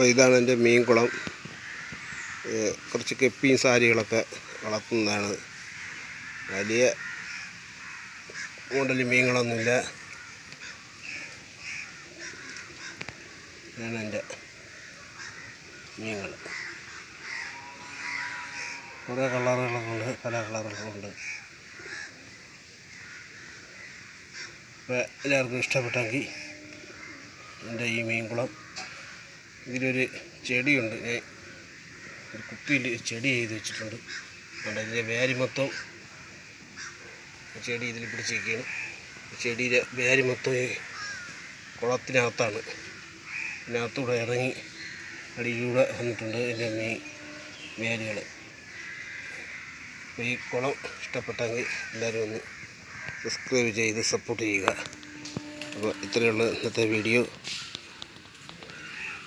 അപ്പോൾ ഇതാണ് എന്റെ മീൻകുളം കുളം. കുറച്ച് കെപ്പിയും സാരികളൊക്കെ വളർത്തുന്നതാണ്. വലിയ മോഡൽ മീനുകളൊന്നുമില്ല. ഇതാണ് എന്റെ മീനുകൾ. കുറേ കളറുകളൊക്കെ ഉണ്ട് പല കളറുകളൊക്കെ ഉണ്ട്. അപ്പോൾ എല്ലാവർക്കും ഇഷ്ടപ്പെട്ടെങ്കിൽ എന്റെ ഈ മീൻകുളം ഇതിലൊരു ചെടിയുണ്ട്. ഒരു കുപ്പിയിൽ ചെടി ചെയ്ത് വെച്ചിട്ടുണ്ട്. അതുകൊണ്ട് ഇതിന്റെ വേര് മൊത്തം ചെടി ഇതിൽ പിടിച്ചിരിക്കുകയാണ്. ചെടിയിലെ വേര് മൊത്തം ഈ കുളത്തിനകത്താണ്. ഇതിനകത്തൂടെ ഇറങ്ങി അടിയിലൂടെ വന്നിട്ടുണ്ട് എന്റെ മീൻ വേരുകൾ അപ്പോൾ ഈ കുളം ഇഷ്ടപ്പെട്ടെങ്കിൽ എല്ലാവരും ഒന്ന് സബ്സ്ക്രൈബ് ചെയ്ത് സപ്പോർട്ട് ചെയ്യുക. അപ്പോൾ ഇത്രയുള്ള ഇന്നത്തെ വീഡിയോ